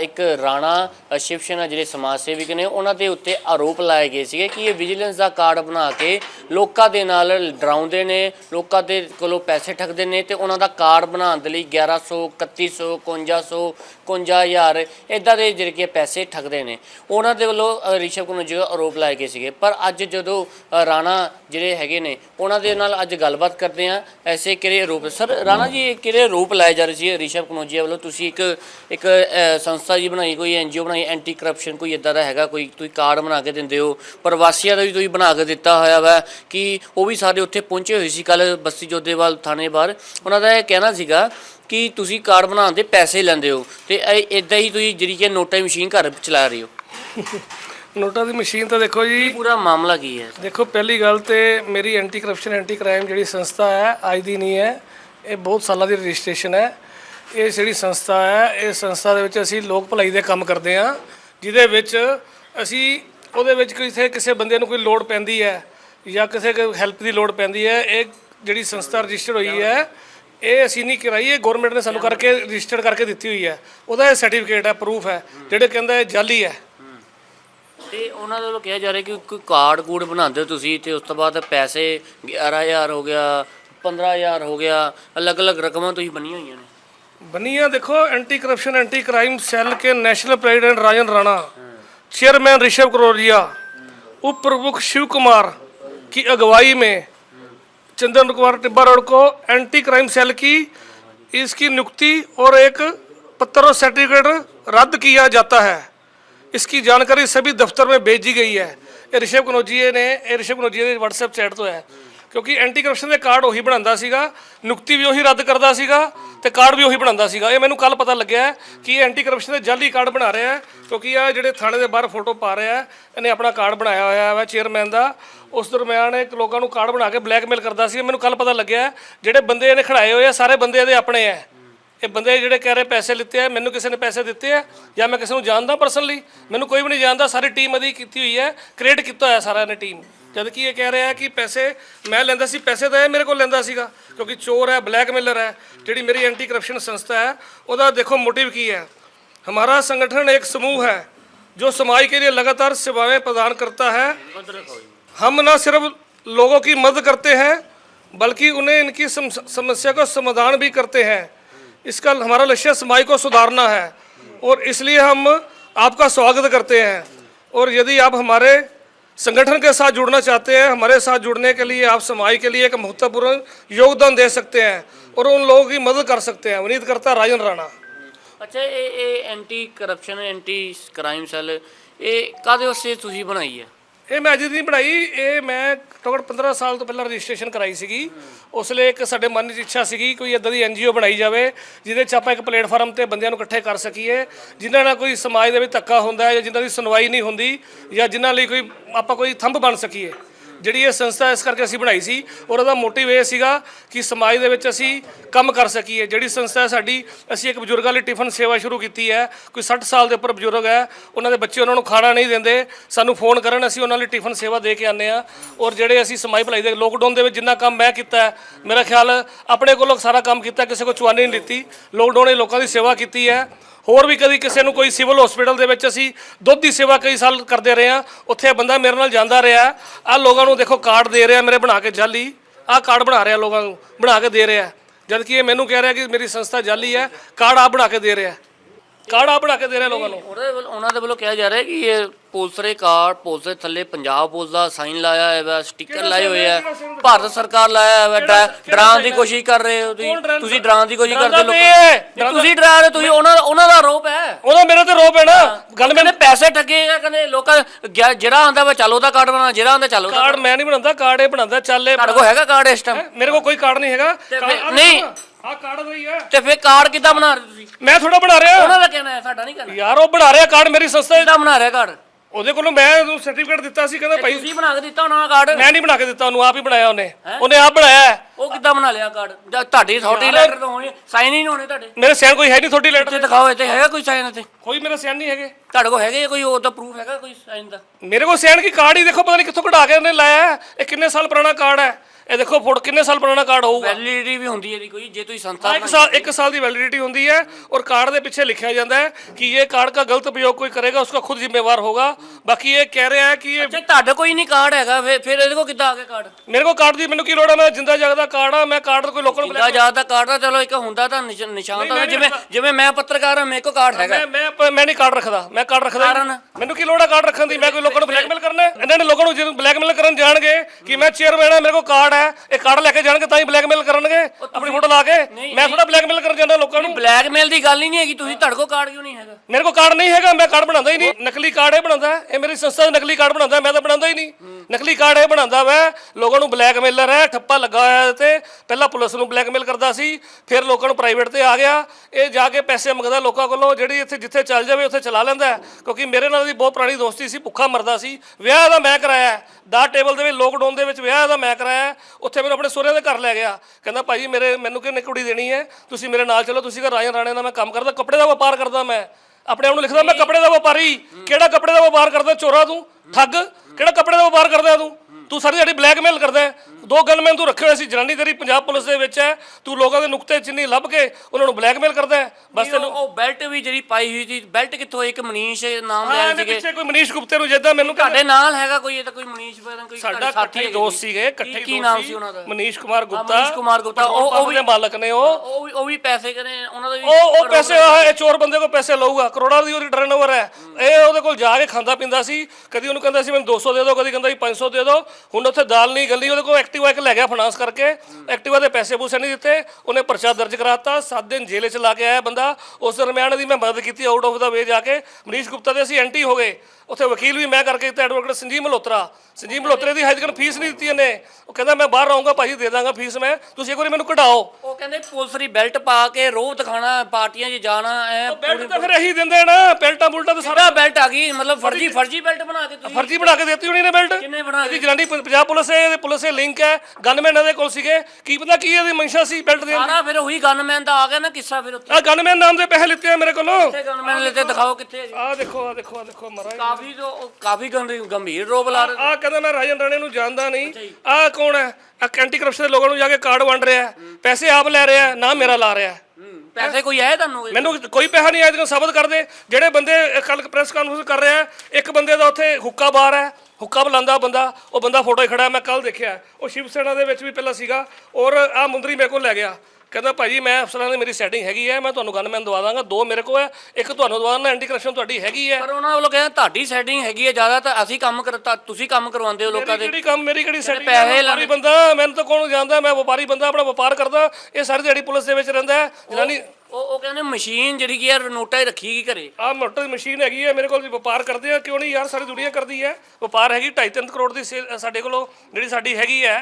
ਇੱਕ ਰਾਣਾ ਅ, ਸ਼ਿਵ ਸੈਨਾ ਜਿਹੜੇ ਸਮਾਜ ਸੇਵਕ ਨੇ ਉਹਨਾਂ ਦੇ ਉੱਤੇ ਆਰੋਪ ਲਾਏ ਗਏ ਸੀਗੇ ਕਿ ਇਹ ਵਿਜੀਲੈਂਸ ਦਾ ਕਾਰਡ ਬਣਾ ਕੇ ਲੋਕਾਂ ਦੇ ਨਾਲ ਡਰਾਉਂਦੇ ਨੇ ਲੋਕਾਂ ਦੇ ਕੋਲੋਂ ਪੈਸੇ ਠੱਗਦੇ ਨੇ ਤੇ ਉਹਨਾਂ ਦਾ ਕਾਰਡ ਬਣਾਉਣ ਦੇ ਲਈ 1100 3100 5100 51000 ਇਦਾਂ ਦੇ ਜਿਹੜੇ ਕਿ ਪੈਸੇ ਠੱਗਦੇ ਨੇ। ਉਹਨਾਂ ਦੇ ਵੱਲੋਂ ਅ, ਰਿਸ਼ਵ ਕਨੋਜੀ ਆਰੋਪ ਲਾਏ ਗਏ ਸੀਗੇ। ਪਰ ਅੱਜ ਜਦੋਂ ਰਾਣਾ ਜਿਹੜੇ ਹੈਗੇ ਨੇ ਉਹਨਾਂ ਦੇ ਨਾਲ ਅੱਜ ਗੱਲਬਾਤ ਕਰਦੇ ਆ ਐਸੇ ਕਿਹੜੇ ਆਰੋਪ ਸਰ ਰਾਣਾ ਜੀ ਕਿਹੜੇ ਆਰੋਪ ਲਾਏ ਜਾ ਰਹੇ ਸੀ ਰਿਸ਼ਵ ਕਨੋਜੀ ਵੱਲੋਂ? ਤੁਸੀਂ ਇੱਕ ਇੱਕ ਸੰਸਥਾ ਜੀ ਬਣਾਈ ਕੋਈ ਐਨਜੀਓ ਬਣਾਈ ਐਂਟੀ ਕਰਪਸ਼ਨ ਕੋਈ ਇਦਾਂ ਦਾ ਹੈਗਾ? ਕੋਈ ਤੁਸੀਂ ਕਾਰਡ ਬਣਾ ਕੇ ਦਿੰਦੇ ਹੋ ਪ੍ਰਵਾਸੀਆਂ ਦਾ ਵੀ ਤੁਸੀਂ ਬਣਾ ਕੇ ਦਿੱਤਾ ਹੋਇਆ ਵਾ। ਕਿ ਉਹ ਵੀ ਸਾਡੇ ਉੱਥੇ ਪਹੁੰਚੇ ਹੋਏ ਸੀ ਕੱਲ ਬਸਤੀ ਜੋਧੇਵਾਲ ਥਾਣੇ ਬਾਹਰ। ਉਹਨਾਂ ਦਾ ਇਹ ਕਹਿਣਾ ਸੀਗਾ ਕਿ ਤੁਸੀਂ ਕਾਰਡ ਬਣਾਉਣ ਦੇ ਪੈਸੇ ਲੈਂਦੇ ਹੋ ਤੇ ਇਦਾਂ ਹੀ ਤੁਸੀਂ ਜਿਹੜੀ ਕਿ ਨੋਟਾਂ ਦੀ ਮਸ਼ੀਨ ਘਰ ਚਲਾ ਰਹੇ ਹੋ। ਨੋਟਾਂ ਦੀ ਮਸ਼ੀਨ ਤਾਂ ਦੇਖੋ ਜੀ ਪੂਰਾ ਮਾਮਲਾ ਕੀ ਹੈ? ਦੇਖੋ ਪਹਿਲੀ ਗੱਲ ਤੇ ਮੇਰੀ ਐਂਟੀ ਕਰਪਸ਼ਨ ਐਂਟੀ ਕ੍ਰਾਈਮ ਜਿਹੜੀ ਸੰਸਥਾ ਹੈ ਅੱਜ ਦੀ ਨਹੀਂ ਹੈ। ਇਹ ਬਹੁਤ ਸਾਲਾਂ ਦੀ ਰਜਿਸਟ੍ਰੇਸ਼ਨ ਹੈ। ਇਹ ਜਿਹੜੀ ਸੰਸਥਾ ਹੈ ਇਹ ਸੰਸਥਾ ਦੇ ਵਿੱਚ ਅਸੀਂ ਲੋਕ ਭਲਾਈ ਦੇ ਕੰਮ ਕਰਦੇ ਹਾਂ ਜਿਹਦੇ ਵਿੱਚ ਅਸੀਂ ਉਹਦੇ ਵਿੱਚ ਕਿਸੇ ਕਿਸੇ ਬੰਦੇ ਨੂੰ ਕੋਈ ਲੋੜ ਪੈਂਦੀ ਹੈ। ਜਾਂ ਕਿਸੇ ਕੋ ਹੈਲਪ ਦੀ ਲੋੜ ਪੈਂਦੀ ਹੈ ਇਹ ਜਿਹੜੀ ਸੰਸਥਾ ਰਜਿਸਟਰ ਹੋਈ ਹੈ ਇਹ ਅਸੀਂ ਨਹੀਂ ਕਰਾਈ ਇਹ ਗਵਰਨਮੈਂਟ ਨੇ ਸਾਨੂੰ ਕਰਕੇ ਰਜਿਸਟਰਡ ਕਰਕੇ ਦਿੱਤੀ ਹੋਈ ਹੈ। ਉਹਦਾ ਇਹ ਸਰਟੀਫਿਕੇਟ ਹੈ ਪ੍ਰੂਫ ਹੈ ਜਿਹੜੇ ਕਹਿੰਦਾ ਇਹ ਜਾਲੀ ਹੈ। ਤੇ ਉਹਨਾਂ ਦੇ ਵੱਲੋਂ ਕਿਹਾ ਜਾ ਰਿਹਾ ਕਿ ਕੋਈ ਕਾਰਡ ਕੂਡ ਬਣਾਉਂਦੇ ਹੋ ਤੁਸੀਂ ਤੇ ਉਸ ਤੋਂ ਬਾਅਦ ਪੈਸੇ 11000 ਹੋ ਗਿਆ 15000 ਹੋ ਗਿਆ ਅਲੱਗ-ਅਲੱਗ ਰਕਮਾਂ ਤੁਸੀਂ ਬਣੀਆਂ ਹੋਈਆਂ ਨੇ? ਬਨੀਆ ਦੇਖੋ anti corruption anti crime cell ਕੇ national president Rajan Rana chairman Rishav Karoria ਉਪ ਪ੍ਰਮੁੱਖ ਸ਼ਿਵ ਕੁਮਾਰ की अगुवाई में चंदन कुमार टिब्बा रोड को एंटी क्राइम सेल की इसकी नियुक्ति और एक पत्र और सर्टिफिकेट रद्द किया जाता है। इसकी जानकारी सभी दफ्तर में भेजी गई है। ऋषभ कनौजिए ने ऋषभ कनौजिए व्हाट्सएप चैट तो है। ਕਿਉਂਕਿ ਐਂਟੀ ਕਰਪਸ਼ਨ ਦੇ ਕਾਰਡ ਉਹੀ ਬਣਾਉਂਦਾ ਸੀਗਾ, ਨੁਕਤੀ ਵੀ ਉਹੀ ਰੱਦ ਕਰਦਾ ਸੀਗਾ ਤੇ ਕਾਰਡ ਵੀ ਉਹੀ ਬਣਾਉਂਦਾ ਸੀਗਾ। ਇਹ ਮੈਨੂੰ ਕੱਲ ਪਤਾ ਲੱਗਿਆ ਕਿ ਇਹ ਐਂਟੀ ਕਰਪਸ਼ਨ ਦੇ ਜਾਲੀ ਕਾਰਡ ਬਣਾ ਰਿਹਾ ਹੈ, ਕਿਉਂਕਿ ਆ ਜਿਹੜੇ ਥਾਣੇ ਦੇ ਬਾਹਰ ਫੋਟੋ ਪਾ ਰਿਹਾ ਹੈ, ਇਹਨੇ ਆਪਣਾ ਕਾਰਡ ਬਣਾਇਆ ਹੋਇਆ ਹੈ ਚੇਅਰਮੈਨ ਦਾ। ਉਸ ਦਰਮਿਆਨ ਇੱਕ ਲੋਕਾਂ ਨੂੰ ਕਾਰਡ ਬਣਾ ਕੇ ਬਲੈਕਮੇਲ ਕਰਦਾ ਸੀ। ਮੈਨੂੰ ਕੱਲ ਪਤਾ ਲੱਗਿਆ ਜਿਹੜੇ ਬੰਦੇ ਇਹਨੇ ਖੜਾਏ ਹੋਏ ਆ, ਸਾਰੇ ਬੰਦੇ ਇਹਦੇ ਆਪਣੇ ਆ ਇਹ ਬੰਦੇ ਜਿਹੜੇ ਕਹਿ ਰਹੇ ਪੈਸੇ ਲਿੱਤੇ ਆ, ਮੈਨੂੰ ਕਿਸੇ ਨੇ ਪੈਸੇ ਦਿੱਤੇ ਆ ਜਾਂ ਮੈਂ ਕਿਸੇ ਨੂੰ ਜਾਣਦਾ ਪਰਸਨਲੀ ਮੈਨੂੰ ਕੋਈ ਵੀ ਨਹੀਂ ਜਾਣਦਾ, ਸਾਰੀ ਟੀਮ ਇਹਦੀ ਕੀਤੀ ਹੋਈ ਹੈ ਕ੍ਰੀਏਟ ਕੀਤਾ ਹੋਇਆ ਸਾਰਾ ਇਹਨੇ ਟੀਮ ਜਦ ਕਿ ਇਹ ਕਹਿ ਰਿਹਾ ਹੈ ਕਿ ਪੈਸੇ ਮੈਂ ਲੈਂਦਾ ਸੀ ਪੈਸੇ ਤਾਂ ਇਹ ਮੇਰੇ ਕੋਲ ਲੈਂਦਾ ਸੀਗਾ ਕਿਉਂਕਿ ਚੋਰ ਹੈ ਬਲੈਕਮੇਲਰ ਹੈ ਜਿਹੜੀ ਮੇਰੀ ਐਂਟੀ ਕਰਪਸ਼ਨ ਸੰਸਥਾ ਹੈ ਉਹਦਾ ਦੇਖੋ ਮੋਟਿਵ ਕੀ ਹੈ हमारा संगठन एक समूह है जो समाज के लिए लगातार सेवाएं प्रदान करता है हम न सिर्फ लोगों की मदद करते हैं बल्कि उन्हें इनकी सम, समस्या का समाधान भी करते हैं इसका हमारा लक्ष्य समाज को सुधारना है और इसलिए हम आपका स्वागत करते हैं और यदि आप हमारे संगठन के साथ जुड़ना चाहते हैं हमारे साथ जुड़ने के लिए आप समाज के लिए एक महत्वपूर्ण योगदान दे सकते हैं और उन लोगों की मदद कर सकते हैं उम्मीद करता है राजन राणा ਅੱਛਾ ਇਹ ਇਹ anti corruption anti crime cell ਇਹ ਕਾਦੇ ਵਾਸਤੇ ਤੁਸੀਂ ਬਣਾਈ ਹੈ ਇਹ ਮੈਂ ਅੱਜ ਦੀ ਨਹੀਂ ਬਣਾਈ। ਇਹ ਮੈਂ ਘੱਟੋ ਘੱਟ 15 ਸਾਲ ਤੋਂ ਪਹਿਲਾਂ ਰਜਿਸਟ੍ਰੇਸ਼ਨ ਕਰਾਈ ਸੀਗੀ। ਉਸ ਲਈ ਇੱਕ ਸਾਡੇ ਮਨ 'ਚ ਇੱਛਾ ਸੀਗੀ ਕੋਈ ਇਦਾਂ ਦੀ ਐਨਜੀਓ ਬਣਾਈ ਜਾਵੇ, ਜਿਹਦੇ 'ਚ ਆਪਾਂ ਇੱਕ ਪਲੇਟਫਾਰਮ ਤੇ ਬੰਦਿਆਂ ਨੂੰ ਇਕੱਠੇ ਕਰ ਸਕੀਏ, ਜਿਨ੍ਹਾਂ ਨਾਲ ਕੋਈ ਸਮਾਜ ਦੇ ਵਿੱਚ ਧੱਕਾ ਹੁੰਦਾ ਹੈ ਜਾਂ ਜਿਨ੍ਹਾਂ ਦੀ ਸੁਣਵਾਈ ਨਹੀਂ ਹੁੰਦੀ ਜਾਂ ਜਿਨ੍ਹਾਂ ਲਈ ਕੋਈ ਆਪਾਂ ਕੋਈ ਥੰਬ ਬਣ ਸਕੀਏ। ਜਿਹੜੀ ਇਹ ਸੰਸਥਾ ਇਸ ਕਰਕੇ ਅਸੀਂ ਬਣਾਈ ਸੀ, ਔਰ ਉਹਦਾ ਮੋਟਿਵ ਇਹ ਸੀਗਾ ਕਿ ਸਮਾਜ ਦੇ ਵਿੱਚ ਅਸੀਂ ਕੰਮ ਕਰ ਸਕੀਏ। ਜਿਹੜੀ ਸੰਸਥਾ ਸਾਡੀ, ਅਸੀਂ ਇੱਕ ਬਜ਼ੁਰਗਾਂ ਲਈ ਟਿਫਨ ਸੇਵਾ ਸ਼ੁਰੂ ਕੀਤੀ ਹੈ। ਕੋਈ 60 ਸਾਲ ਦੇ ਉੱਪਰ ਬਜ਼ੁਰਗ ਹੈ, ਉਹਨਾਂ ਦੇ ਬੱਚੇ ਉਹਨਾਂ ਨੂੰ ਖਾਣਾ ਨਹੀਂ ਦਿੰਦੇ, ਸਾਨੂੰ ਫੋਨ ਕਰਨ, ਅਸੀਂ ਉਹਨਾਂ ਲਈ ਟਿਫਨ ਸੇਵਾ ਦੇ ਕੇ ਆਨੇ ਆ ਔਰ ਜਿਹੜੇ ਅਸੀਂ ਸਮਾਜ ਭਲਾਈ ਦੇ ਲੋਕਡਾਊਨ ਦੇ ਵਿੱਚ ਜਿੰਨਾ ਕੰਮ ਮੈਂ ਕੀਤਾ ਮੇਰਾ ਖਿਆਲ ਆਪਣੇ ਕੋਲੋਂ ਸਾਰਾ ਕੰਮ ਕੀਤਾ ਕਿਸੇ ਕੋਲ ਚੁਆਨੀ ਨਹੀਂ ਦਿੱਤੀ ਲੋਕਡਾਊਨ ਨੇ ਲੋਕਾਂ ਦੀ ਸੇਵਾ ਕੀਤੀ ਹੈ। ਹੋਰ ਵੀ ਕਦੀ ਕਿਸੇ ਨੂੰ ਕੋਈ ਸਿਵਲ ਹਸਪੀਟਲ ਦੇ ਵਿੱਚ ਅਸੀਂ ਦੁੱਧ ਦੀ ਸੇਵਾ ਕਈ ਸਾਲ ਕਰਦੇ ਰਹੇ ਆ ਉੱਥੇ ਇਹ ਬੰਦਾ ਮੇਰੇ ਨਾਲ ਜਾਂਦਾ ਰਿਹਾ। ਆ ਲੋਕਾਂ ਨੂੰ ਦੇਖੋ ਕਾਰਡ ਦੇ ਰਿਹਾ, ਮੇਰੇ ਬਣਾ ਕੇ ਜਾਲੀ। ਆਹ ਕਾਰਡ ਬਣਾ ਰਿਹਾ ਲੋਕਾਂ ਨੂੰ, ਬਣਾ ਕੇ ਦੇ ਰਿਹਾ। ਜਦ ਕਿ ਇਹ ਮੈਨੂੰ ਕਹਿ ਰਿਹਾ ਕਿ ਮੇਰੀ ਸੰਸਥਾ ਜਾਲੀ ਹੈ ਕਾਰਡ ਆ ਬਣਾ ਕੇ ਦੇ ਰਿਹਾ। ਆ ਬਣਾ ਕੇ ਦੇ ਰਿਹਾ ਲੋਕਾਂ ਨੂੰ। ਉਹਦੇ ਵੱਲ- ਉਹਨਾਂ ਦੇ ਵੱਲੋਂ ਕਿਹਾ ਜਾ ਰਿਹਾ ਕਿ ਇਹ ਦੇ ਕਾਰਡ ਦੇ ਥੱਲੇ ਪੰਜਾਬ ਪੁਲਿਸ ਦਾ ਸਾਈਨ ਲਾਇਆ ਹੋਇਆ ਹੈ ਸਟicker ਲਾਏ ਹੋਏ ਆ। ਭਾਰਤ ਸਰਕਾਰ ਲਾਇਆ ਹੋਇਆ ਡਰਾ- ਡਰਾਉਣ ਦੀ ਕੋਸ਼ਿਸ਼ ਕਰ ਰਹੇ ਹੋ ਤੁਸੀਂ। ਡਰਾਉਂਦਾ? ਤੁਸੀਂ ਡਰਾਉਣ ਦੀ ਕੋਸ਼ਿਸ਼ ਕਰਦੇ ਡਰਾਉਂਦਾ ਲੋਕਾਂ। ਨਹੀਂ, ਤੁਸੀਂ ਡਰਾ ਰਹੇ ਤੁਸੀਂ ਉਹਨਾਂ ਉਹਨਾਂ ਦਾ ਆਰੋਪ ਹੈ। ਉਹਦਾ ਮੇਰੇ ਤੇ ਰੋਪ ਹੈ ਨਾ। ਗੱਲ ਕਹਿੰਦੇ ਪੈਸੇ ਠੱਗੇ ਆ ਕਹਿੰਦੇ ਲੋਕਾਂ ਗਿਆ- ਜਿਹੜਾ ਆਂਦਾ ਵਾ ਚੱਲ ਉਹਦਾ ਕਾਰਡ ਬਣਾ ਜਿਹੜਾ ਆਂਦਾ ਚੱਲ ਉਹਦਾ ਕਾਰਡ ਮੈਂ ਨਹੀਂ ਬਣਾਉਂਦਾ ਕਾਰਡ ਇਹ ਬਣਾਉਂਦਾ ਚੱਲ ਇਹ ਤੁਹਾਡੇ ਕੋਲ ਹੈਗਾ ਕਾਰਡ ਇਸ ਟਾਈਮ ਮੇਰੇ ਕੋਲ ਕੋਈ ਕਾਰਡ ਨਹੀਂ ਹੈਗਾ। ਕਾਰਡ- ਨਹੀਂ। ਆ ਕਾਰਡ ਦਾ ਹੀ? ਹੈ ਤੇ ਫਿਰ ਕਾਰਡ ਕਿੱਦਾਂ ਬਣਾ ਰਹੇ ਤੁਸੀਂ? ਮੈਂ ਥੋੜਾ ਬਣਾ ਰਿਹਾ। ਉਹਨਾਂ ਦਾ ਕਹਿਣਾ ਹੈ ਸਾਡਾ ਨਹੀਂ ਕਰਨਾ। ਯਾਰ ਉਹ ਬਣਾ ਰਿਹਾ ਕਾਰਡ ਮੇਰੀ ਸੰਸਥਾ ਕਿੱਦਾਂ ਬਣਾ ਰਿਹਾ ਕਾਰਡ? ਉਹਦੇ ਕੋਲੋਂ ਮੈਂ ਸਰਟੀਫਿਕੇਟ ਦਿੱਤਾ ਸੀ ਕਹਿੰਦਾ ਭਾਈ ਤੁਸੀਂ ਬਣਾ ਕੇ ਦਿੱਤਾ ਉਹਨਾਂ ਦਾ ਕਾਰਡ? ਮੈਂ ਨਹੀਂ ਬਣਾ ਕੇ ਦਿੱਤਾ ਉਹਨੂੰ ਆਪ ਹੀ ਬਣਾਇਆ ਉਹਨੇ। ਉਹਨੇ ਆਪ ਬਣਾਇਆ ਹੈ। ਉਹ ਕਿੱਦਾਂ ਬਣਾ ਲਿਆ ਕਾਰਡ? ਜਦ ਤੁਹਾਡੀ ਅਥਾਰਟੀ ਲੈਟਰ ਤੋਂ ਹੋਣੀ ਸਾਈਨ ਹੀ ਨਹੀਂ ਹੋਣੇ ਤੁਹਾਡੇ। ਮੇਰੇ ਸਿਆਣ ਕੋਈ ਹੈ ਨਹੀਂ ਤੁਹਾਡੀ ਲੈਟਰ ਤੇ ਦਿਖਾਓ ਇੱਥੇ ਹੈਗਾ ਕੋਈ ਸਾਈਨ ਇੱਥੇ? ਕੋਈ ਮੇਰੇ ਸਿਆਣ ਨਹੀਂ ਹੈਗੇ। ਤੁਹਾਡੇ ਕੋਲ ਹੈਗੇ ਕੋਈ ਉਹਦਾ ਪ੍ਰੂਫ ਹੈਗਾ ਕੋਈ ਸਾਈਨ ਦਾ? ਮੇਰੇ ਕੋਲ ਸਿਆਣ ਕੀ ਕਾਰਡ ਹੀ? ਦੇਖੋ ਪਤਾ ਨਹੀਂ ਕਿੱਥੋਂ ਕਢਾ ਕੇ ਉਹਨੇ ਲਾਇਆ ਹੈ। ਇਹ ਕਿੰਨੇ ਸਾਲ ਪੁਰਾਣਾ ਕਾਰਡ ਹੈ? ਇਹ ਦੇਖੋ ਫੁੱਟ ਕਿੰਨੇ ਸਾਲ ਪੁਰਾਣਾ ਕਾਰਡ ਹੋਊਗਾ? ਵੈਲਿਡਿਟੀ ਵੀ ਹੁੰਦੀ ਹੈ ਇਹਦੀ ਕੋਈ ਜੇ ਤੁਸੀਂ ਸੰਸਥਾ ਇੱਕ ਸਾਲ ਇੱਕ ਸਾਲ ਦੀ ਵੈਲਿਡਿਟੀ ਹੁੰਦੀ ਹੈ ਔਰ ਕਾਰਡ ਦੇ ਪਿੱਛੇ ਲਿਖਿਆ ਜਾਂਦਾ ਹੈ ਕਿ ਇਹ ਕਾਰਡ ਦਾ ਗਲਤ ਪ੍ਰਯੋਗ ਕੋਈ ਕਰੇਗਾ ਉਸका ਖੁਦ ਜ਼ਿੰਮੇਵਾਰ ਹੋਗਾ ਬਾਕੀ ਇਹ ਕਹਿ ਰਿਹਾ ਹੈ ਕਿ ਅੱਛਾ ਤੁਹਾਡੇ ਕੋਈ ਨਹੀਂ ਕਾਰਡ ਹੈਗਾ ਫਿਰ ਫਿਰ ਇਹਦੇ ਕੋ ਕਿੱਦਾਂ ਆ ਗਿਆ ਕਾਰਡ ਮੇਰੇ ਕੋ ਕਾਰਡ ਦੀ ਮੈਨੂੰ ਕੀ ਲੋੜ ਹੈ? ਮੈਂ ਜਿੰਦਾ ਜਾਗਦਾ ਕਾਰਡ ਆ ਮੈਂ ਕਾਰਡ ਕੋਈ ਲੋਕਲ ਜਿੰਦਾ ਜਾਗਦਾ ਕਾਰਡ ਦਾ ਚਲੋ ਇੱਕ ਹੁੰਦਾ ਤਾਂ ਨਿਸ਼ਾਨ ਤਾਂ ਜਿਵੇਂ ਜਿਵੇਂ ਮੈਂ ਪੱਤਰਕਾਰ ਹਾਂ ਮੇਰੇ ਕੋ ਕਾਰਡ ਹੈਗਾ। ਮੈਂ ਮੈਂ ਮੈਂ ਨਹੀਂ ਕਾਰਡ ਰੱਖਦਾ। ਮੈਂ ਕਾਰਡ ਰੱਖਦਾ ਮੈਨੂੰ ਕੀ ਲੋੜ ਹੈ ਕਾਰਡ ਰੱਖਣ ਦੀ? ਮੈਂ ਕੋਈ ਲੋਕਾਂ ਨੂੰ ਬਲੈਕਮੇਲ ਕਰਨਾ ਇਹਨਾਂ ਨੇ ਲੋਕਾਂ ਨੂੰ ਬਲੈਕਮੇਲ ਕਰਨ ਜਾਣਗੇ ਕਿ ਮੈਂ ਚੇਅਰਮੈਨ ਆ ਮੇਰੇ ਕੋ ਕਾਰਡ ਹੈ ਇਹ ਕਾਰਡ ਲੈ ਕੇ ਜਾਣਗੇ ਤਾਂ ਹੀ ਬਲੈਕਮੇਲ ਕਰਨਗੇ ਆਪਣੀ ਫੋਟੋ ਲਾ ਕੇ। ਮੈਂ ਥੋੜਾ ਬਲੈਕਮੇਲ ਕਰਨ ਜਾਂਦਾ ਲੋਕਾਂ ਨੂੰ। ਬਲੈਕਮੇਲ ਦੀ ਗੱਲ ਹੀ ਨਹੀਂ ਹੈਗੀ ਤੁਸੀਂ ਤੁਹਾਡੇ ਕੋਲ ਕਾਰਡ ਕਿਉਂ ਨਹੀਂ ਹੈਗਾ? ਮੇਰੇ ਕੋਲ ਕਾਰਡ ਨਹੀਂ ਹੈਗਾ ਮੈਂ ਕਾਰਡ ਬਣਾਉਂਦਾ ਹੀ ਨਹੀਂ। ਨਕਲੀ ਕਾਰਡ ਇਹ ਬਣਾਉਂਦਾ ਹੈ। ਇਹ ਮੇਰੀ ਸੰਸਥਾ ਦਾ ਨਕਲੀ ਕਾਰਡ ਬਣਾਉਂਦਾ ਮੈਂ ਤਾਂ ਬਣਾਉਂਦਾ ਹੀ ਨਹੀਂ। ਨਕਲੀ ਕਾਰਡ ਇਹ ਬਣਾਉਂਦਾ ਵਾ ਲੋਕਾਂ ਨੂੰ ਬਲੈਕਮੇਲਰ ਹੈ ਠੱਪਾ ਲੱਗਾ ਹੋਇਆ ਤੇ। ਪਹਿਲਾਂ ਪੁਲਿਸ ਨੂੰ ਬਲੈਕਮੇਲ ਕਰਦਾ ਸੀ ਫਿਰ ਲੋਕਾਂ ਨੂੰ ਪ੍ਰਾਈਵੇਟ ਤੇ ਆ ਗਿਆ। ਇਹ ਜਾ ਕੇ ਪੈਸੇ ਮੰਗਦਾ ਲੋਕਾਂ ਕੋਲੋਂ ਜਿਹੜੀ ਇੱਥੇ ਜਿੱਥੇ ਚੱਲ ਜਾਵੇ ਉੱਥੇ ਚਲਾ ਲੈਂਦਾ। ਕਿਉਂਕਿ ਮੇਰੇ ਨਾਲ ਦੀ ਬਹੁਤ ਪੁਰਾਣੀ ਦੋਸਤੀ ਸੀ ਭੁੱਖਾ ਮਰਦਾ ਸੀ। ਵਿਆਹ ਦਾ ਮੈਂ ਕਰਾਇਆ। ਦਾ ਟੇਬਲ ਦੇ ਵਿੱਚ ਲੋਕਡਾਊਨ ਦੇ ਵਿੱਚ ਵਿਆਹ ਦਾ ਮੈਂ ਕਰਾਇਆ, ਉੱਥੇ ਮੈਨੂੰ ਆਪਣੇ ਸਹੁਰਿਆਂ ਦੇ ਘਰ ਲੈ ਗਿਆ। ਕਹਿੰਦਾ ਭਾਜੀ ਮੇਰੇ, ਮੈਨੂੰ ਕਿਹਨੇ ਕੁੜੀ ਦੇਣੀ ਹੈ? ਤੁਸੀਂ ਮੇਰੇ ਨਾਲ ਚਲੋ, ਤੁਸੀਂ ਘਰ ਰਾਜਨ ਰਾਣੇ ਦਾ ਮੈਂ ਕੰਮ ਕਰਦਾ, ਕੱਪੜੇ ਦਾ ਵਪਾਰ ਕਰਦਾ ਮੈਂ। ਆਪਣੇ ਆਪ ਨੂੰ ਲਿਖਦਾ, ਮੈਂ ਕੱਪੜੇ ਦਾ ਵਪਾਰੀ। ਕਿਹੜਾ ਕੱਪੜੇ ਦਾ ਵਪਾਰ ਕਰਦਾ, ਚੋਰਾ ਤੂੰ? ਠੱਗ। ਕਿਹੜਾ ਕੱਪੜੇ ਦਾ ਵਪਾਰ ਕਰਦਾ ਤੂੰ? ਤੂੰ ਸਾਰੀ ਸਾਡੀ ਬਲੈਕਮੇਲ ਕਰਦਾ ਦੋ ਗਨਮੈਨ ਤੂੰ ਰੱਖੇ ਹੋਏ ਸੀ ਜਨਾਨੀ ਤੇਰੀ ਪੰਜਾਬ ਪੁਲਿਸ ਦੇ ਵਿੱਚ ਹੈ ਤੂੰ ਲੋਕਾਂ ਦੇ ਨੁਕਤੇ ਚਿੰਨੀ ਲੱਭ ਕੇ ਉਹਨਾਂ ਨੂੰ ਬਲੈਕਮੇਲ ਕਰਦਾ ਹੈ। ਬਸ ਉਹ ਉਹ ਬੈਲਟ ਵੀ ਜਿਹੜੀ ਪਾਈ ਹੋਈ ਸੀ ਬੈਲਟ ਕਿੱਥੋਂ ਇੱਕ ਮਨੀਸ਼ ਨਾਮ ਹਾਂ ਲਿਆ ਇਹਦੇ ਸੀਗੇ। ਪਿੱਛੇ ਕੋਈ ਮਨੀਸ਼ ਗੁਪਤੇ ਨੂੰ ਜਿੱਦਾਂ ਮੈਨੂੰ ਤੁਹਾਡੇ ਨਾਲ ਹੈਗਾ ਕੋਈ ਇਹ ਤਾਂ ਕੋਈ ਮਨੀਸ਼ ਪਤਾ ਕੋਈ ਸਾਡਾ ਇਕੱਠੇ ਹੀ ਦੋਸਤ। ਸੀਗੇ ਇਕੱਠੇ ਹੀ ਕੀ ਨਾਮ ਸੀ। ਉਹਨਾਂ ਦਾ? ਮਨੀਸ਼ ਕੁਮਾਰ ਗੁਪਤਾ। ਮਨੀਸ਼ ਕੁਮਾਰ ਗੁਪਤਾ, ਉਹ- ਉਹ ਵੀ- ਮਾਲਕ ਨੇ ਉਹ। ਉਹ ਵੀ ਉਹ ਵੀ ਪੈਸੇ ਕਹਿੰਦੇ ਉਹਨਾਂ ਦਾ ਵੀ ਉਹ ਉਹ ਪੈਸੇ ਆ ਇਹ ਚੋਰ ਬੰਦੇ ਕੋਲ ਪੈਸੇ ਲਊਗਾ ਕਰੋੜਾਂ ਦੀ ਉਹਦੀ ਟਰਨਓਵਰ ਹੈ। ਇਹ ਉਹਦੇ ਕੋਲ ਜਾ ਕੇ ਖਾਂਦਾ ਪੀਂਦਾ ਸੀ ਕਦੀ ਉਹਨੂੰ ਕਹਿੰਦਾ ਸੀ ਮੈਨੂੰ 200 ਦੇ ਦਿਓ ਕਦੀ ਕਹਿੰਦਾ ਸੀ 500 ਦੇ ਦਿਓ। ਹੁਣ ਉੱਥੇ ਦਾਲ ਨਹੀਂ ਗੰਦੀ ਉਹਦੇ ਕੋਲ ਐਕਟਿਵਾ ਇੱਕ ਲੈ ਗਿਆ ਫਾਈਨਾਂਸ ਕਰਕੇ। ਐਕਟਿਵਾ ਦੇ ਪੈਸੇ ਪੂਸੇ ਨਹੀਂ ਦਿੱਤੇ, ਉਹਨੇ ਪਰਚਾ ਦਰਜ ਕਰਾਤਾ 7 ਦਿਨ ਜੇਲ੍ਹ ਚ ਲਾ ਕੇ ਆਇਆ ਬੰਦਾ। ਉਸ ਦਰਮਿਆਨ ਦੀ ਮੈਂ ਮਦਦ ਕੀਤੀ ਆਊਟ ਆਫ ਦਾ ਵੇ ਜਾ ਕੇ। ਮਨੀਸ਼ ਗੁਪਤਾ ਦੇ ਅਸੀਂ ਐਂਟੀ ਹੋ ਗਏ। ਉੱਥੇ ਵਕੀਲ ਵੀ ਮੈਂ ਕਰਕੇ ਦਿੱਤਾ ਐਡਵੋਕੇਟ ਸੰਜੀਵ ਮਲਹੋਤਰਾ। ਸੰਜੀਵ ਮਲਹੋਤਰੇ ਦੀ ਤੱਕ ਫੀਸ ਨਹੀਂ ਦਿੱਤੀ ਇਹਨੇ। ਉਹ ਕਹਿੰਦਾ ਮੈਂ ਬਾਹਰ ਰਹੂੰਗਾ ਭਾਜੀ ਦੇ ਦਾਂਗਾ ਫੀਸ ਮੈਂ। ਤੁਸੀਂ ਇੱਕ ਵਾਰੀ ਮੈਨੂੰ ਕਢਾਓ। ਉਹ ਕਹਿੰਦੇ ਪੁਲਿਸ ਦੀ ਬੈਲਟ ਪਾ ਕੇ ਰੋਹ ਦਿਖਾਣਾ ਪਾਰਟੀਆਂ 'ਚ ਜਾਣਾ ਐ ਬੈਲਟ ਤਾਂ ਫਿਰ ਇਹੀ ਦਿੰਦੇ ਨਾ ਬੈਲਟਾਂ ਬੁਲਟਾਂ ਤਾਂ ਸਾਰਾ ਬੈਲਟ ਆ ਗਈ? ਮਤਲਬ ਫਰਜੀ ਫਰਜੀ ਬੈਲਟ ਬਣਾ ਕੇ ਤੁਸੀਂ? ਫਰਜ਼ੀ ਬਣਾ ਕੇ ਦਿੱਤੀ ਹੋਣੀ ਨੇ ਬੈਲਟ? ਕਿੰਨੇ ਬਣਾ ਇਹਦੀ ਜਨਾਨੀ ਪੰਜਾਬ ਪੁਲਿਸ ਹੈ ਇਹਦੇ ਪੁਲਿਸ ਦੇ ਲਿੰਕ ਹੈ ਗਨਮੈਨ ਇਹਦੇ ਕੋਲ ਸੀਗੇ। ਕੀ ਪਤਾ ਕੀ ਇਹਦੀ ਮਨਸ਼ਾ ਸੀ ਬੈਲਟ ਦੇਣ ਦੀ? ਸਾਰਾ ਫਿਰ ਉਹੀ ਗਨਮੈਨ ਦਾ ਆ ਗਿਆ ਨਾ ਕਿੱਸਾ ਫਿਰ ਉੱਥੇ। ਆ ਗਨਮੈਨ ਨਾਮ ਦੇ ਪੈਸੇ ਲਿੱਤੇ ਆ ਮੇਰੇ ਕੋਲੋਂ। ਕਿੱਥੇ ਗਨਮੈਨ ਲੈਤੇ? ਦਿਖਾਓ ਕਿੱਥੇ। ਆ ਦੇਖੋ ਆ ਦੇਖੋ ਆ ਦੇਖੋ ਮਹਾਰਾਜ। ਕਾਫੀ ਜੋ ਕਾਫੀ ਗੰਭੀਰ ਗੰਭੀਰ ਰੋਪ ਲਾ ਰਹੇ ਆ ਕਹਿੰਦਾ ਮੈਂ ਰਾਜਨ ਰਾਣੇ ਨੂੰ ਜਾਣਦਾ ਨਹੀਂ। ਆ ਕੌਣ ਹੈ? ਆ ਐਂਟੀ ਕਰਪਸ਼ਨ ਦੇ ਲੋਕਾਂ ਨੂੰ ਜਾ ਕੇ ਕਾਰਡ ਵੰਡ ਰਿਹਾ ਹੈ। ਪੈਸੇ ਆਪ ਲੈ ਰਿਹਾ ਹੈ, ਨਾ ਮੇਰਾ ਲਾ ਰਿਹਾ ਹੈ। ਹੂੰ, ਪੈਸੇ ਕੋਈ ਆਏ ਤੁਹਾਨੂੰ ਮੈਨੂੰ ਕੋਈ ਪੈਸਾ ਨਹੀਂ ਆਇਆ ਤੱਕ ਸਾਬਤ ਕਰ ਦੇ ਜਿਹੜੇ ਬੰਦੇ ਕੱਲ ਪ੍ਰੈਸ ਕਾਨਫਰੰਸ ਕਰ ਰਿਹਾ ਹੈ, ਇੱਕ ਬੰਦੇ ਦਾ ਉੱਥੇ ਹੁੱਕਾ ਬਾਰ ਹੈ ਹੁੱਕਾ ਬੁਲਾਉਂਦਾ ਬੰਦਾ ਉਹ ਬੰਦਾ ਫੋਟੋ ਹੀ ਖੜਾ ਹੈ, ਮੈਂ ਕੱਲ ਦੇਖਿਆ ਉਹ ਸ਼ਿਵ ਸੈਨਾ ਦੇ ਵਿੱਚ ਵੀ ਪਹਿਲਾਂ ਸੀਗਾ ਔਰ ਆ ਮੁੰਦਰੀ ਮੇਰੇ ਕੋਲ ਲੈ ਗਿਆ। ਕਹਿੰਦਾ ਭਾਜੀ ਮੈਂ ਅਫਸਰਾਂ ਦੀ ਮੇਰੀ ਸੈਟਿੰਗ ਹੈਗੀ ਹੈ ਮੈਂ ਤੁਹਾਨੂੰ ਗਨਮੈਨ ਦਵਾ ਦਾਂਗਾ ਦੋ ਮੇਰੇ ਕੋਲ ਹੈ ਇੱਕ ਤੁਹਾਨੂੰ ਦਵਾ ਦਾਂਗਾ ਐਂਟੀ ਕਰਪਸ਼ਨ ਤੁਹਾਡੀ ਹੈਗੀ ਹੈ। ਪਰ ਉਹਨਾਂ ਵੱਲੋਂ ਕਹਿੰਦਾ ਤੁਹਾਡੀ ਸੈਟਿੰਗ ਹੈਗੀ ਹੈ ਜ਼ਿਆਦਾ ਤਾਂ ਅਸੀਂ ਕੰਮ ਕਰਤਾ ਤੁਸੀਂ ਕੰਮ ਕਰਵਾਉਂਦੇ ਹੋ ਲੋਕਾਂ ਦੇ। ਕਿਹੜੀ ਕੰਮ ਮੇਰੀ ਕਿਹੜੀ ਸੈਟਿੰਗ ਪੈਸੇ ਹੈ ਵਪਾਰੀ ਬੰਦਾ ਮੈਨੂੰ ਤਾਂ ਕੌਣ ਜਾਣਦਾ ਮੈਂ ਵਪਾਰੀ ਬੰਦਾ ਆਪਣਾ ਵਪਾਰ ਕਰਦਾ ਇਹ ਸਾਰੀ ਦਿਹਾੜੀ ਪੁਲਿਸ ਦੇ ਵਿੱਚ ਰਹਿੰਦਾ ਹੈ ਜਨਾਨੀ ਉਹ ਉਹ ਕਹਿੰਦੇ ਮਸ਼ੀਨ ਜਿਹੜੀ ਕੀ ਹੈ ਨੋਟਾ ਹੀ ਰੱਖੀ ਗਈ ਘਰੇ। ਆਹ ਮੋਟਰ ਮਸ਼ੀਨ ਹੈਗੀ ਹੈ ਮੇਰੇ ਕੋਲ ਵੀ ਵਪਾਰ ਕਰਦੇ ਆ ਕਿਉਂ ਨਹੀਂ ਯਾਰ ਸਾਰੀ ਦੁਨੀਆ ਕਰਦੀ ਹੈ। ਵਪਾਰ ਹੈਗੀ 2.5 ਕਰੋੜ ਦੀ ਸਾਡੇ ਕੋਲੋਂ ਜਿਹੜੀ ਸਾਡੀ ਹੈਗੀ ਹੈ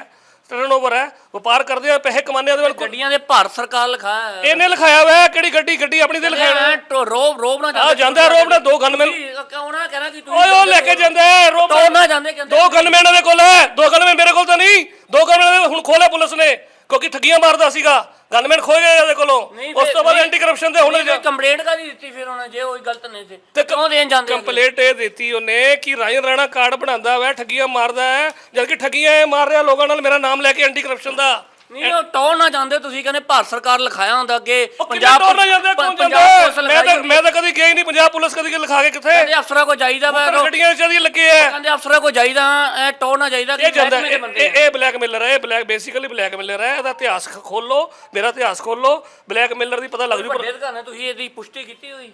ਟਰਨਓਵਰ ਹੈ ਵਪਾਰ ਕਰਦੇ ਆ ਪੈਸੇ ਕਮਾਉਂਦੇ ਆ ਉਹਦੇ ਨਾਲ ਗੱਡੀਆਂ ਦੇ ਭਾਰਤ ਸਰਕਾਰ ਲਿਖਾਇਆ ਹੈ ਇਹਨੇ ਲਿਖਾਇਆ ਹੋਇਆ ਹੈ, ਕਿਹੜੀ ਗੱਡੀ ਗੱਡੀ ਆਪਣੀ ਤੇ ਲਿਖਾਇਆ ਹੋਇਆ ਹੈ। ਰੋਬ ਰੋਬ ਨਾ ਆ ਜਾਂਦਾ ਰੋਬ ਨਾਲ ਦੋ ਗਨਮੈਨ ਕਹਣਾ ਕਹਿਣਾ ਕਿ ਓਏ ਉਹ ਲੈ ਕੇ ਜਾਂਦਾ ਹੈ, ਰੋਬ ਟੋ ਨਾ ਜਾਂਦੇ ਕਹਿੰਦੇ। ਦੋ ਗਨਮੈਨ ਦੇ ਕੋਲ ਹੈ ਦੋ ਗਨਮੈਨ ਮੇਰੇ ਕੋਲ ਤਾਂ ਨਹੀਂ ਦੋ ਗਨਮੈਨ ਹੁਣ ਖੋਲੇ ਪੁਲਿਸ ਨੇ। ਕਿਉਂਕਿ ਠੱਗੀਆਂ ਮਾਰਦਾ ਸੀਗਾ। ਗਨਮੈਨ ਖੋਏ ਗਏ ਇਹਦੇ ਕੋਲੋਂ। ਨਹੀਂ ਉਸ ਤੋਂ ਬਾਅਦ ਨਹੀਂ- ਐਂਟੀ ਕਰਪਸ਼ਨ ਦੇ ਹੁਣ ਕੰਪਲੇਂਟ ਕਾਦੀ ਦਿੱਤੀ ਫਿਰ ਉਹਨਾਂ? ਜੇ ਉਹ ਗਲਤ ਨਹੀਂ ਸੀ। ਤੇ ਕਿਉਂ ਦੇਣ ਜਾਂਦੇ ਕੰਪਲੇਂਟ ਇਹ ਦਿੱਤੀ ਉਹਨੇ ਕਿ ਰਾਜਨ ਰਾਣਾ ਕਾਰਡ ਬਣਾਉਂਦਾ ਵਾ ਠੱਗੀਆਂ ਮਾਰਦਾ ਹੈ। ਜਦ ਕਿ ਠੱਗੀਆਂ ਇਹ ਮਾਰ ਰਿਹਾ ਲੋਕਾਂ ਨਾਲ ਮੇਰਾ ਨਾਮ ਲੈ ਕੇ ਐਂਟੀ ਕਰਪਸ਼ਨ ਦਾ। ਨਹੀਂ ਉਹ ਟੋ ਨਾ ਜਾਂਦੇ ਤੁਸੀਂ ਕਹਿੰਦੇ ਭਾਰਤ ਸਰਕਾਰ ਲਿਖਾਇਆ ਹੁੰਦਾ ਅੱਗੇ। ਪੰਜਾਬ ਨਾ ਜਾਂਦੇ ਕੌਣ ਜਾਂਦਾ? ਮੈਂ ਤਾਂ ਮੈਂ ਤਾਂ ਕਦੀ ਗਿਆ ਹੀ ਨਹੀਂ ਪੰਜਾਬ ਪੁਲਿਸ ਕਦੀ ਲਿਖਾ ਕੇ ਕਿੱਥੇ? ਕਹਿੰਦੇ ਅਫਸਰਾਂ ਕੋ ਜਾਈਦਾ ਵਾ ਪਰ ਗੱਡੀਆਂ ਚ ਲੱਗੇ ਆ। ਕਹਿੰਦੇ ਅਫਸਰਾਂ ਕੋ ਜਾਈਦਾ ਐ ਟੋ ਨਾ ਜਾਈਦਾ ਕਿ ਇਹ ਇਹ ਬੰਦੇ ਇਹ- ਇਹ ਬਲੈਕਮੇਲਰ ਹੈ ਇਹ ਬਲੈਕ ਬੇਸਿਕਲੀ ਬਲੈਕਮੇਲਰ ਹੈ ਇਹਦਾ ਇਤਿਹਾਸ ਖੋਲੋ ਮੇਰਾ ਇਤਿਹਾਸ ਖੋਲੋ ਬਲੈਕਮੇਲਰ ਦੀ ਪਤਾ ਲੱਗ ਜੂ ਅਧਿਕਾਰੀ ਤੁਸੀਂ ਇਹਦੀ ਪੁਸ਼ਟੀ ਕੀਤੀ ਹੋਈ।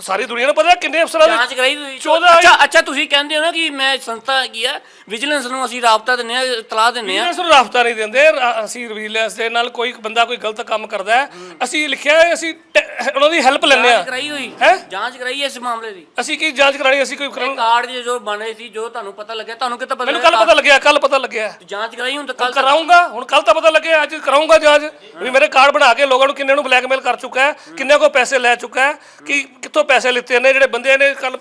ਸਾਰੀ ਦੁਨੀਆ ਨੂੰ ਪਤਾ ਕਿੰਨੇ ਅਫਸਰਾਂ ਜਾਂਚ ਦੇ ਕਰਾਈ ਚੌਦਾਂ- ਅੱਛਾ ਅੱਛਾ ਤੁਸੀਂ ਕਹਿੰਦੇ ਹੋ ਨਾ ਕਿ ਮੈਂ ਸੰਸਥਾ ਹੈਗੀ ਆ ਵਿਜੀਲੈਂਸ ਨੂੰ ਅਸੀਂ ਰਾਬਤਾ ਦਿੰਨੇ ਆ ਇਤਲਾਹ ਦਿੰਨੇ ਆ ਵਿਜੀਲੈਂਸ ਨੂੰ ਰਾਫਤਾ ਨਹੀਂ ਦਿੰਦੇ ਰਾ- ਅਸੀਂ ਵਿਜੀਲੈਂਸ ਦੇ ਨਾਲ ਕੋਈ ਬੰਦਾ ਕੋਈ ਗਲਤ ਕੰਮ ਕਰਦਾ ਹੈ। ਅਸੀਂ ਲਿਖਿਆ ਹੈ ਅਸੀਂ ਉਹਨਾਂ ਦੀ ਹੈਲਪ ਜਾਂਚ ਆ। ਕਰਾਈ ਹੋਈ। ਹੈਂ? ਜਾਂਚ ਕਰਾਈ ਇਸ ਮਾਮਲੇ ਦੀ। ਅਸੀਂ ਕੀ ਜਾਂਚ ਕਰਾਣੀ ਅਸੀਂ ਕੋਈ ਕਾਰਡ ਜੇ ਜੋ ਬਣੇ ਸੀ ਜੋ ਤੁਹਾਨੂੰ ਪਤਾ ਲੱਗਿਆ ਤੁਹਾਨੂੰ ਕਿੱਥੇ ਪਤਾ ਮੈਨੂੰ ਕੱਲ ਪਤਾ ਲੱਗਿਆ ਕੱਲ ਪਤਾ ਲੱਗਿਆ। ਜਾਂਚ ਕਰਾਈ ਹੁਣ ਤਾਂ ਕੱਲ ਕਰਾਉਂਗਾ ਹੁਣ ਕੱਲ ਤਾਂ ਪਤਾ ਲੱਗਿਆ ਅੱਜ ਕਰਾਉਂਗਾ ਜਾਂਚ। ਵੀ ਮੇਰੇ ਕਾਰਡ ਬਣਾ ਕੇ ਲੋਕਾਂ ਨੂੰ ਕਿੰਨੇ ਨੂੰ ਬਲੈਕਮੇਲ ਕਰ ਚੁੱਕਾ ਹੈ ਕਿੰਨੇ ਕੋ ਪੈਸੇ ਲੈ ਚੁੱਕਾ ਹੈ ਕਿ ਕਿੱਥੋਂ ਪੈਸੇ ਲਿੱਤੇ ਨੇ ਜਿਹੜੇ ਬੰਦੇ ਨੇ ਕੱਲ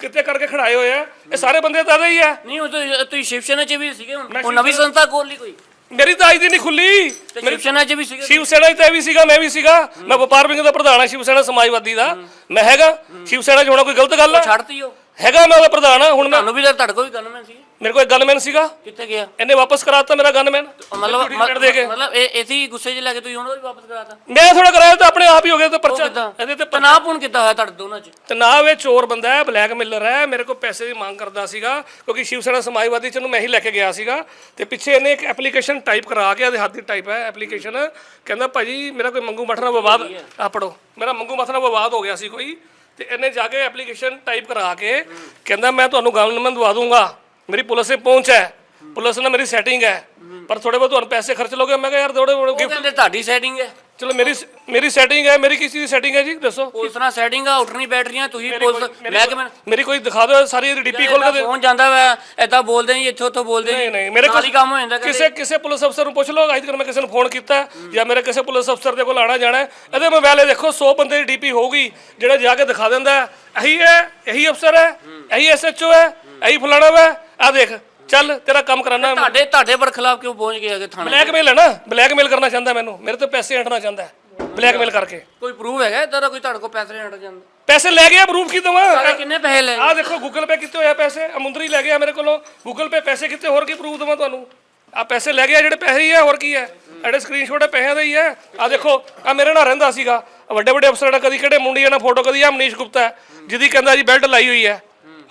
ਕਿੱਥੇ ਕਰਕੇ ਖੜਾਏ ਹੋਏ ਆ ਇਹ ਸਾਰੇ ਬੰਦੇ ਤਾਂ ਹੀ ਆ। ਨਹੀਂ ਉਹ ਤਾਂ ਤੁਸੀਂ ਸ਼ਿਵ ਸੈਨਾ ਚ ਵੀ ਸੀਗੇ ਹੁਣ। ਉਹ ਨਵੀਂ ਸੰਸਥਾ ਖੋਲ ਲਈ ਕੋਈ। ਮੇਰੀ ਤਾਂ ਅੱਜ ਦੀ ਨਹੀਂ ਖੁੱਲੀ। ਸ਼ਿਵ ਸੈਨਾ ਚ ਵੀ ਸੀਗੇ ਸ਼ਿਵ ਸੈਨਾ 'ਚ ਤਾਂ ਇਹ ਵੀ ਸੀਗਾ ਮੈਂ ਵੀ ਸੀਗਾ। ਮੈਂ ਵਪਾਰ ਵਿੰਗ ਦਾ ਪ੍ਰਧਾਨ ਹਾਂ ਸ਼ਿਵ ਸੈਨਾ ਸਮਾਜਵਾਦੀ ਦਾ। ਮੈਂ ਹੈਗਾ। ਸ਼ਿਵ ਸੈਨਾ 'ਚ ਹੋਣਾ ਕੋਈ ਗਲਤ ਗੱਲ ਹੈ ਛੱਡਤੀ ਉਹ। ਹੈਗਾ ਮੈਂ ਉਹਦਾ ਪ੍ਰਧਾਨ ਹਾਂ ਹੁਣ ਮੈਂ ਤੁਹਾਨੂੰ ਵੀ ਤਾਂ ਤੁਹਾਡੇ ਕੋਲ ਵੀ ਗਨਮੈਨ ਸੀ। ਮੇਰੇ ਕੋਲ ਇੱਕ ਗਨਮੈਨ ਸੀਗਾ। ਕਿੱਥੇ ਗਿਆ? ਇਹਨੇ ਵਾਪਸ ਕਰਾਤਾ ਮੇਰਾ ਗਨਮੈਨ ਮਤਲਬ ਟਿਕਟ ਦੇ ਕੇ। ਮਤਲਬ ਇਹ ਇਥੇ ਗੁੱਸੇ 'ਚ ਲੈ ਕੇ ਤੁਸੀਂ ਉਹਨਾਂ ਨੂੰ ਵੀ ਵਾਪਸ ਕਰਾਤਾ? ਮੈਂ ਥੋੜਾ ਕਰਾਇਆ ਤਾਂ ਆਪਣੇ ਆਪ ਹੀ ਹੋ ਗਿਆ ਤੇ ਪਰਚਾ ਕਿੱਦਾਂ? ਇਹਦੇ ਤੇ ਤਨਾਅ ਪੂਣ ਕਿੱਦਾਂ ਹੋਇਆ ਤੁਹਾਡੇ ਦੋਨਾਂ 'ਚ? ਤਨਾਵ ਇਹ ਚੋਰ ਬੰਦਾ ਹੈ ਬਲੈਕਮੇਲਰ ਹੈ ਮੇਰੇ ਕੋਲ ਪੈਸੇ ਦੀ ਮੰਗ ਕਰਦਾ ਸੀਗਾ ਕਿਉਂਕਿ ਸ਼ਿਵ ਸੈਨਾ ਸਮਾਜਵਾਦੀ ਚ ਨੂੰ ਮੈਂ ਹੀ ਲੈ ਕੇ ਗਿਆ ਸੀਗਾ ਤੇ ਪਿੱਛੇ ਇਹਨੇ ਇੱਕ ਐਪਲੀਕੇਸ਼ਨ ਟਾਈਪ ਕਰਾ ਕੇ ਇਹਦੇ ਹੱਥ ਦੀ ਟਾਈਪ ਹੈ ਐਪਲੀਕੇਸ਼ਨ ਕਹਿੰਦਾ ਭਾਜੀ ਮੇਰਾ ਕੋਈ ਮੰਗੂ ਮਠ ਨਾਲ ਵਿਵਾਦ ਆ ਪੜੋ ਮੇਰਾ ਮੰਗੂ ਮਠ ਨਾਲ ਵਿਵਾਦ ਹੋ ਗਿਆ ਸੀ ਕੋਈ ਤੇ ਇਹਨੇ ਜਾ ਕੇ ਐਪਲੀਕੇਸ਼ਨ ਟਾਈਪ ਕਰਾ ਕੇ ਕਹਿੰਦਾ ਮੈਂ ਤੁਹਾਨੂੰ ਗਵਰਨਮੈਂਟ ਦਵਾ ਦੂੰਗਾ। ਮੇਰੀ ਪੁਲਿਸ ਸੇ ਪਹੁੰਚ ਹੈ। ਪੁਲਿਸ ਨਾਲ ਮੇਰੀ ਸੈਟਿੰਗ ਹੈ। ਪਰ ਥੋੜੇ ਬਹੁਤ ਤੁਹਾਨੂੰ ਪੈਸੇ ਖਰਚ ਲੋਗੇ ਮੈਂ ਕਿਹਾ ਯਾਰ ਥੋੜੇ ਬਹੁਤ ਉਹ ਕਹਿੰਦੇ ਤੁਹਾਡੀ ਸੈਟਿੰਗ ਹੈ। ਚਲੋ ਮੇਰੀ ਮੇਰੀ ਸੈਟਿੰਗ ਹੈ। ਮੇਰੀ ਕਿਸ ਚੀਜ਼ ਦੀ ਸੈਟਿੰਗ ਹੈ ਜੀ? ਦੱਸੋ। ਪੁਲਿਸ ਨਾਲ ਸੈਟਿੰਗ ਆ ਉੱਠਣੀ ਬੈਟਰੀਆਂ ਤੁਸੀਂ ਪੁਲਿਸ ਮਹਿਕਮੇ ਮੇਰੀ ਕੋਈ ਦਿਖਾ ਦਿਓ। ਸਾਰੀ ਡੀਪੀ ਖੋਲ ਕੇ ਦੇ- ਫੋਨ ਜਾਂਦਾ ਵਾ। ਐਦਾਂ ਬੋਲਦੇ ਨਹੀਂ ਇੱਥੋਂ ਉੱਥੋਂ ਬੋਲਦੇ ਨਹੀਂ ਨਹੀਂ। ਮੇਰੇ ਹੀ ਕੰਮ ਹੋ ਜਾਂਦਾ ਕਿਸੇ ਕਿਸੇ ਪੁਲਿਸ ਅਫਸਰ ਨੂੰ ਪੁੱਛ ਲਓ। ਅੱਜ ਤੱਕ ਮੈਂ ਕਿਸੇ ਨੂੰ ਫੋਨ ਕੀਤਾ ਜਾਂ ਮੇਰੇ ਕਿਸੇ ਪੁਲਿਸ ਅਫਸਰ ਦੇ ਕੋਲ ਆਣਾ ਜਾਣਾ ਇਹਦੇ ਮੋਬਾਈਲੇ ਦੇਖੋ 100 ਬੰਦੇ ਦੀ ਡੀਪੀ ਹੋਊਗੀ ਜਿਹੜਾ ਜਾ ਕੇ ਦਿਖਾ ਦਿੰਦਾ ਇਹੀ ਹੈ ਇਹੀ ਅਫਸਰ ਹੈ ਇਹੀ ਐਸਐਚਓ ਹੈ ਇਹੀ ਫਲਾਣਾ ਵਾ। ਆ ਦੇਖ ਚੱਲ ਤੇਰਾ ਕੰਮ ਕਰਾਣਾ ਤੁਹਾਡੇ ਤੁਹਾਡੇ ਬਰਖਲਾਫ ਕਿਉਂ ਪਹੁੰਚ ਗਏ ਅਗੇ ਥਾਣੇ ਬਲੈਕਮੇਲ ਹੈ ਨਾ ਬਲੈਕਮੇਲ ਕਰਨਾ ਚਾਹੁੰਦਾ ਮੈਨੂੰ। ਮੇਰੇ ਤੋਂ ਪੈਸੇ ਹਟਣਾ ਚਾਹੁੰਦਾ ਹੈ ਬਲੈਕਮੇਲ ਕਰਕੇ। ਕੋਈ ਪ੍ਰੂਫ ਹੈਗਾ ਇਦਾਂ ਦਾ? ਕੋਈ ਤੁਹਾਡੇ ਕੋਲ ਪੈਸੇ ਹਟ ਜਾਂਦਾ? ਪੈਸੇ ਲੈ ਗਿਆ ਪ੍ਰੂਫ ਕੀ ਦਵਾਂ? ਤੁਹਾਡੇ ਕਿੰਨੇ ਪੈਸੇ ਲੈ ਆ ਦੇਖੋ ਗੂਗਲ ਪੇ ਕਿੱਥੇ ਹੋਇਆ ਪੈਸੇ? ਅਮੁੰਦਰੀ ਲੈ ਗਿਆ ਮੇਰੇ ਕੋਲੋਂ। ਗੂਗਲ ਪੇ ਪੈਸੇ ਕਿੱਥੇ ਹੋਰ ਕੀ ਪ੍ਰੂਫ ਦਵਾਂ ਤੁਹਾਨੂੰ? ਆ ਪੈਸੇ ਲੈ ਗਿਆ ਜਿਹੜੇ ਪੈਸੇ ਹੀ ਆ ਹੋਰ ਕੀ ਹੈ? ਜਿਹੜੇ ਸਕਰੀਨਸ਼ਾਟ ਹੈ ਪੈਸਿਆਂ ਦਾ ਹੀ ਹੈ। ਆ ਦੇਖੋ ਆ ਮੇਰੇ ਨਾਲ ਰਹਿੰਦਾ ਸੀਗਾ। ਵੱਡੇ ਵੱਡੇ ਅਫਸਰਾਂ ਨਾਲ ਕਦੀ ਕਿਹੜੇ ਮੁੰਡੀਆਂ ਨਾਲ ਫੋਟੋ ਕਦੀ ਆ ਮਨੀਸ਼ ਗੁਪਤਾ ਜਿਹਦੀ ਕਹਿੰਦਾ ਜੀ ਬੈਲਟ ਲਾਈ ਹੋਈ ਹੈ।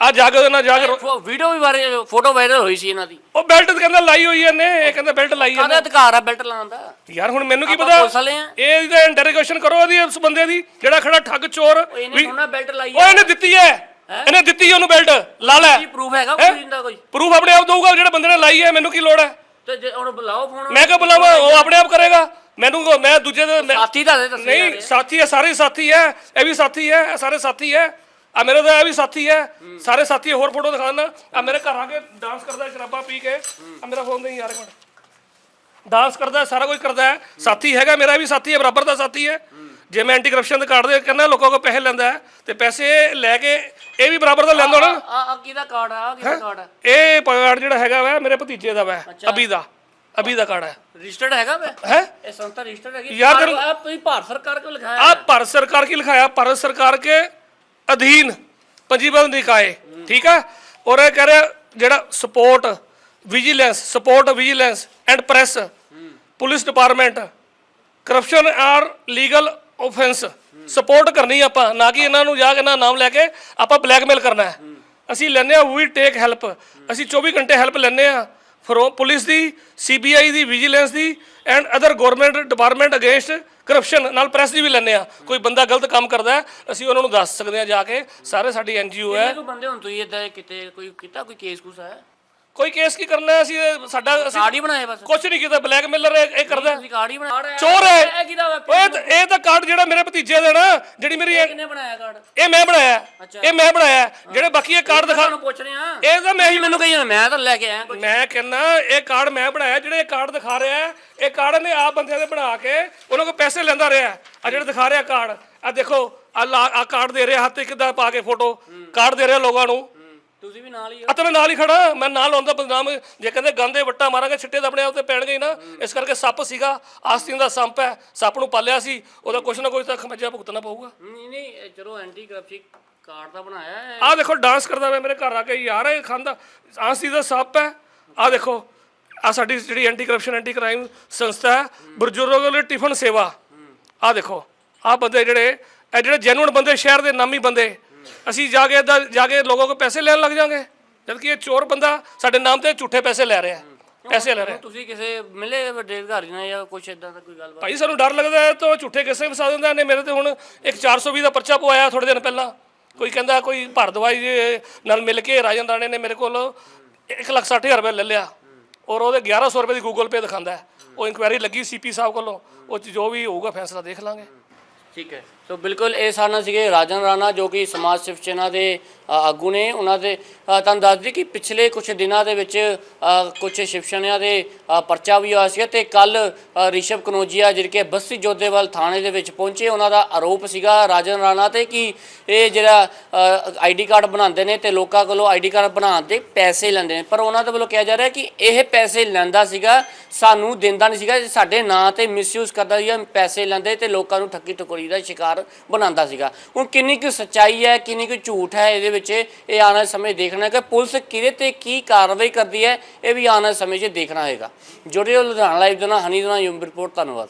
ਆ ਜਾ ਕੇ ਉਹਦੇ ਨਾਲ ਜਾ ਕੇ ਰੋ- ਵੀਡੀਓ ਵੀ ਬਾਰੇ ਫੋਟੋ ਵਾਇਰਲ ਹੋਈ ਸੀ ਇਹਨਾਂ ਦੀ। ਉਹ ਬੈਲਟ ਕਹਿੰਦਾ ਲਾਈ ਹੋਈ ਹੈ ਨੇ ਇਹ ਕਹਿੰਦਾ ਬੈਲਟ ਲਾਈ ਹੈ ਕਾਹਦਾ ਅਧਿਕਾਰ ਆ ਬੈਲਟ ਲਾਉਣ ਦਾ? ਯਾਰ ਹੁਣ ਮੈਨੂੰ ਕੀ ਆਪਾਂ ਪਤਾ? ਪੁਲਿਸ ਵਾਲੇ ਆ। ਇਹ ਇਹਦਾ ਇੰਟਰੋਗੇਸ਼ਨ ਕਰੋ ਇਹਦੀ ਉਸ ਬੰਦੇ ਦੀ ਜਿਹੜਾ ਖੜਾ ਠੱਗ ਚੋਰ ਇਹਨੇ ਥੋੜਾ ਬੈਲਟ ਲਾਈ ਉਹ ਇਹਨੇ ਦਿੱਤੀ ਹੈ। ਇਹਨੇ ਦਿੱਤੀ ਹੈ ਉਹਨੂੰ ਬੈਲਟ। ਲਾ ਲੈ। ਕੀ ਪ੍ਰੂਫ ਹੈਗਾ ਕੋਈ ਦਾ ਕੋਈ? ਪ੍ਰੂਫ ਆਪਣੇ ਆਪ ਦਊਗਾ ਜਿਹੜੇ ਬੰਦੇ ਨੇ ਲਾਈ ਹੈ ਮੈਨੂੰ ਕੀ ਲੋੜ ਹੈ? ਤੇ ਜੇ ਉਹਨੂੰ ਬੁਲਾਓ ਫੋਨ ਮੈਂ ਕਿਹਾ ਬੁਲਾਵਾਂ? ਉਹ ਆਪਣੇ ਆਪ ਕਰੇਗਾ। ਮੈਨੂੰ ਕਹੋ, ਮੈਂ ਦੂਜੇ ਦੇ ਮੈਂ- ਸਾਥੀ ਦਾ ਦੇ ਦੱਸੇ ਨਹੀਂ ਸਾਥੀ ਹੈ ਸਾਰੇ ਸਾਥੀ ਹੈ। ਇਹ ਵੀ ਸਾਥੀ ਹੈ ਇਹ ਸਾਰੇ ਸਾਥੀ ਹੈ। ਆ ਮੇਰਾ ਤਾਂ ਵੀ ਸਾਥੀ ਹੈ ਸਾਰੇ ਸਾਥੀ ਹੋਰ ਫੋਟੋ ਦਿਖਾਣਾ ਆ ਮੇਰੇ ਘਰ ਆ ਕੇ ਡਾਂਸ ਕਰਦਾ ਸ਼ਰਾਬਾ ਪੀ ਕੇ। ਆ ਮੇਰਾ ਫੋਨ ਦੇ ਯਾਰ ਇੱਕ ਡਾਂਸ ਕਰਦਾ ਸਾਰਾ ਕੁਝ ਕਰਦਾ ਸਾਥੀ ਹੈਗਾ ਮੇਰਾ ਵੀ ਸਾਥੀ ਹੈ ਬਰਾਬਰ ਦਾ ਸਾਥੀ ਹੈ। ਜੇ ਮੈਂ ਐਂਟੀ ਕਰਪਸ਼ਨ ਦੇ ਕਾਰਡ ਦੇ ਕਹਿੰਦਾ ਲੋਕਾਂ ਕੋਲ ਪੈਸੇ ਲੈਂਦਾ ਤੇ ਪੈਸੇ ਲੈ ਕੇ ਇਹ ਵੀ ਬਰਾਬਰ ਦਾ ਲੈਂਦਾ ਹੋਣਾ। ਆ ਆ ਕਿਹਦਾ ਕਾਰਡ ਆ ਕਿਹਦਾ ਕਾਰਡ ਇਹ ਕਾਰਡ ਜਿਹੜਾ ਹੈਗਾ ਵਾ ਮੇਰੇ ਭਤੀਜੇ ਦਾ ਵਾ ਅਭੀ ਦਾ। ਅਭੀ ਦਾ ਕਾਰਡ ਹੈ। ਰਜਿਸਟਰਡ ਹੈਗਾ ਵੇ? ਹੈ? ਇਹ ਸੰਸਥਾ ਰਜਿਸਟਰਡ ਹੈਗੀ? ਯਾਰ, ਤੈਨੂੰ- ਭਾਰਤ ਸਰਕਾਰ ਕੋਲ ਲਿਖਾਇਆ? ਆ ਭਾਰਤ ਸਰਕਾਰ ਕੀ ਲਿਖਾਇਆ? ਭਾਰਤ ਸਰਕਾਰ ਕੇ ਅਧੀਨ ਪੰਜੀਬੰਦ ਨਿਕਾਏ ਠੀਕ ਆ? ਔਰ ਇਹ ਕਰ ਜਿਹੜਾ support vigilance support vigilance and press police department corruption are legal offence support ਕਰਨੀ ਆਪਾਂ, ਨਾ ਕਿ ਇਹਨਾਂ ਨੂੰ ਜਾ ਕੇ ਨਾ ਨਾਮ ਲੈ ਕੇ ਆਪਾਂ ਬਲੈਕਮੇਲ ਕਰਨਾ ਅਸੀਂ ਲੈਨੇ ਆ ਵੀ ਟੇਕ ਹੈਲਪ ਅਸੀਂ 24 ਘੰਟੇ ਹੈਲਪ ਲੈਨੇ ਆ ਫਰੋ ਪੁਲਿਸ ਦੀ ਸੀਬੀਆਈ ਦੀ vigilance the and other government department against corruption ਨਾਲ ਪ੍ਰੈਸ ਦੀ ਵੀ ਲੈਂਦੇ ਆ ਕੋਈ ਬੰਦਾ ਗਲਤ ਕੰਮ ਕਰਦਾ ਅਸੀਂ ਉਹਨਾਂ ਨੂੰ ਦੱਸ ਸਕਦੇ ਆ ਜਾ ਕੇ। ਸਾਰੇ ਸਾਡੀ ਐਨਜੀਓ ਹੈ। ਕਿੰਨੇ ਕੁ ਬੰਦੇ ਹੁਣ ਤੁਸੀਂ ਇਦਾਂ ਕਿਤੇ ਕੋਈ ਕੀਤਾ, ਕੋਈ ਕੇਸ ਕੁਸ ਹੈ ਕੋਈ ਕੇਸ ਕੀ ਕਰਨਾ ਹੈ? ਅਸੀਂ? ਇਹ ਸਾਡਾ ਅਸੀਂ ਕਾਰਡ ਹੀ ਬਣਾਏ ਬਸ। ਕੁਝ ਨਹੀਂ ਕੀਤਾ ਬਲੈਕਮੇਲਰ ਇਹ ਕਰਦਾ। ਹੈ। ਤੁਸੀਂ ਕਾਰਡ ਹੀ ਬਣਾ ਚੋਰ ਹੈ। ਇਹ ਕਿਹਦਾ ਵਾ? ਓਏ ਤੇ ਇਹ ਤਾਂ ਕਾਰਡ ਜਿਹੜਾ ਮੇਰੇ ਭਤੀਜੇ ਦਾ ਨਾ ਜਿਹੜੀ ਮੇਰੀ ਇਹ- ਕਿਹਨੇ ਬਣਾਇਆ ਕਾਰਡ? ਇਹ ਮੈਂ ਬਣਾਇਆ। ਇਹ ਮੈਂ ਬਣਾਇਆ। ਜਿਹੜੇ ਬਾਕੀ ਇਹ ਕਾਰਡ ਦਿਖਾ ਤੁਹਾਨੂੰ ਪੁੱਛ ਰਹੇ। ਆ ਇਹ ਤਾਂ ਮੈਂ ਹੀ ਮੈਨੂੰ ਕਹੀ ਮੈਂ ਤਾਂ ਲੈ ਕੇ ਆਇਆ ਮੈਂ ਕਹਿੰਦਾ ਇਹ ਕਾਰਡ ਮੈਂ ਬਣਾਇਆ ਜਿਹੜੇ ਇਹ ਕਾਰਡ ਦਿਖਾ ਰਿਹਾ ਹੈ, ਇਹ ਕਾਰਡ ਨੇ ਆਪ ਬੰਦਿਆਂ ਦੇ ਬਣਾ ਕੇ ਉਹਨਾਂ ਕੋਲ ਪੈਸੇ ਲੈਂਦਾ ਰਿਹਾ ਆ ਜਿਹੜਾ ਦਿਖਾ ਰਿਹਾ ਕਾਰਡ ਆ ਦੇਖੋ ਆ ਕਾਰਡ ਦੇ ਰਿਹਾ ਹੱਥ ਕਿੱਦਾਂ ਪਾ ਕੇ ਫੋਟੋ। ਕਾਰਡ ਦੇ ਰਿਹਾ ਲੋਕਾਂ ਨੂੰ। ਤੁਸੀਂ ਵੀ ਨਾਲ ਹੀ ਆ ਤਾਂ ਮੈਂ ਨਾਲ ਹੀ ਖੜਾ ਮੈਂ ਨਾਲ ਆਉਂਦਾ ਬਦਨਾਮ। ਜੇ ਕਹਿੰਦੇ ਗੰਦੇ ਵੱਟਾ ਮਾਰਾਂਗੇ ਛਿੱਟੇ ਤਾਂ ਆਪਣੇ ਆਪ ਤੇ ਪੈਣਗੇ ਹੀ ਨਾ। ਇਸ ਕਰਕੇ ਸੱਪ ਸੀਗਾ ਆਸਤੀਨ ਦਾ ਸੰਪ ਹੈ। ਸੱਪ ਨੂੰ ਪਾਲਿਆ ਸੀ। ਉਹਦਾ ਕੁਛ ਨਾ ਕੁਛ ਤਾਂ ਖਮਿਆਜਾ ਭੁਗਤਣਾ ਪਊਗਾ। ਨਹੀਂ ਨਹੀਂ ਇਹ ਚਲੋ ਐਂਟੀ ਕਰਪਸ਼ਨ ਕਾਰਡ ਤਾਂ ਬਣਾਇਆ ਹੈ। ਆਹ ਦੇਖੋ ਡਾਂਸ ਕਰਦਾ ਵੇ ਮੇਰੇ ਘਰ ਆ ਕੇ। ਯਾਰ ਇਹ ਖਾਂਦਾ। ਆਸਤੀ ਦਾ ਸੱਪ ਹੈ। ਆਹ ਦੇਖੋ ਆ ਸਾਡੀ ਜਿਹੜੀ ਐਂਟੀ ਕਰਪਸ਼ਨ ਐਂਟੀ ਕ੍ਰਾਈਮ ਸੰਸਥਾ ਹੈ। ਬਜ਼ੁਰਗਾਂ ਲਈ ਟਿਫਨ ਸੇਵਾ। ਆਹ ਦੇਖੋ ਆਹ ਬੰਦੇ ਜਿਹੜੇ ਇਹ ਜਿਹੜੇ ਜੈਨੂਨ ਬੰਦੇ ਸ਼ਹਿਰ ਦੇ ਨਾਮੀ ਬੰਦੇ। ਅਸੀਂ ਜਾ ਕੇ ਏਦਾਂ ਜਾ ਕੇ ਲੋਕਾਂ ਕੋਲ ਪੈਸੇ ਲੈਣ ਲੱਗ ਜਾਾਂਗੇ ਜਦ ਕਿ ਇਹ ਚੋਰ ਬੰਦਾ ਸਾਡੇ ਨਾਮ ਤੇ ਝੂਠੇ ਪੈਸੇ ਲੈ ਰਿਹਾ ਪੈਸੇ ਲੈ ਰਿਹਾ ਤੁਸੀਂ ਕਿਸੇ ਮਿਲੇ ਵੱਡੇ ਅਧਿਕਾਰੀ ਨਾਲ ਜਾਂ ਕੁਝ ਇਦਾਂ ਦਾ ਕੋਈ ਗੱਲਬਾਤ? ਭਾਈ ਸਾਨੂੰ ਡਰ ਲੱਗਦਾ ਹੈ ਤਾਂ ਝੂਠੇ ਕਿਸੇ ਫਸਾ ਦਿੰਦਾ ਨੇ। ਮੇਰੇ ਤੇ ਹੁਣ ਇੱਕ 420 ਦਾ ਪਰਚਾ ਪਵਾਇਆ ਥੋੜੇ ਦਿਨ ਪਹਿਲਾਂ। ਕੋਈ ਕਹਿੰਦਾ ਕੋਈ ਭਰਦਵਾਈ ਨਾਲ ਮਿਲ ਕੇ ਰਾਜਨ ਰਾਣੇ ਨੇ ਮੇਰੇ ਕੋਲ 160000 ਰੁਪਏ ਲੈ ਲਿਆ। ਔਰ ਉਹਦੇ 1100 ਰੁਪਏ ਦੀ ਗੂਗਲ ਪੇ ਦਿਖਾਉਂਦਾ। ਉਹ ਇਨਕੁਆਇਰੀ ਲੱਗੀ ਸੀਪੀ ਸਾਹਿਬ ਕੋਲੋਂ। ਉਹ ਜੋ ਵੀ ਹੋਊਗਾ ਫੈਸਲਾ ਦੇਖ ਲਾਂਗੇ। ਠੀਕ ਹੈ। ਸੋ ਬਿਲਕੁਲ ਇਹ ਸਾਨਾ ਸੀਗੇ ਰਾਜਨ ਰਾਣਾ ਜੋ ਕਿ ਸਮਾਜ ਸਿਵ ਸੇਨਾ ਦੇ ਆਗੂ ਨੇ ਉਹਨਾਂ ਦੇ। ਤੁਹਾਨੂੰ ਦੱਸ ਦਈਏ ਕਿ ਪਿਛਲੇ ਕੁਝ ਦਿਨਾਂ ਦੇ ਵਿੱਚ ਅ, ਕੁਝ ਸ਼ਿਵ ਸੈਨਾ ਦੇ ਪਰਚਾ ਵੀ ਹੋਇਆ ਸੀ ਤੇ ਕੱਲ ਰਿਸ਼ਵ ਕਨੋਜੀਆ ਜਿਹੜੇ ਕਿ ਬਸਤੀ ਜੋਧੇਵਾਲ ਥਾਣੇ ਦੇ ਵਿੱਚ ਪਹੁੰਚੇ ਉਹਨਾਂ ਦਾ ਆਰੋਪ ਸੀਗਾ ਰਾਜਨ ਰਾਣਾ ਤੇ ਕਿ ਇਹ ਜਿਹੜਾ ਆਈਡੀ ਕਾਰਡ ਬਣਾਉਂਦੇ ਨੇ ਤੇ ਲੋਕਾਂ ਕੋਲੋਂ ਆਈਡੀ ਕਾਰਡ ਬਣਾਉਣ ਦੇ ਪੈਸੇ ਲੈਂਦੇ ਨੇ। ਪਰ ਉਹਨਾਂ ਦੇ ਵੱਲੋਂ ਕਿਹਾ ਜਾ ਰਿਹਾ ਕਿ ਇਹ ਪੈਸੇ ਲੈਂਦਾ ਸੀਗਾ ਸਾਨੂੰ ਦਿੰਦਾ ਨਹੀਂ ਸੀਗਾ ਸਾਡੇ ਨਾਂ ਤੇ ਮਿਸਯੂਜ਼ ਕਰਦਾ ਸੀਗਾ ਪੈਸੇ ਲੈਂਦੇ ਤੇ ਲੋਕਾਂ ਨੂੰ ਠੱਗੀ ਟਕੋਰੀ ਦਾ ਸ਼ਿਕਾਰ ਬਣਾਉਂਦਾ ਸੀਗਾ। ਹੁਣ ਕਿੰਨੀ ਕੁ ਸੱਚਾਈ ਹੈ, ਕਿੰਨੀ ਕੁ ਝੂਠ ਹੈ ਇਹਦੇ ਵਿੱਚ, ਇਹ ਆਉਣ ਵਾਲੇ ਸਮੇਂ ਦੇਖਣਾ ਕਿ ਪੁਲਿਸ ਕਿਹਦੇ ਤੇ ਕੀ ਕਾਰਵਾਈ ਕਰਦੀ ਹੈ, ਇਹ ਵੀ ਆਉਣ ਵਾਲੇ ਸਮੇਂ 'ਚ ਦੇਖਣਾ ਹੋਏਗਾ। ਜੁੜੇ ਰਹੋ ਲੁਧਿਆਣਾ ਲਾਈਵ ਦੇ ਨਾਲ, ਹਨੀ ਦੇ ਨਾਲ, ਯੂਮ ਰਿਪੋਰਟ ਧੰਨਵਾਦ।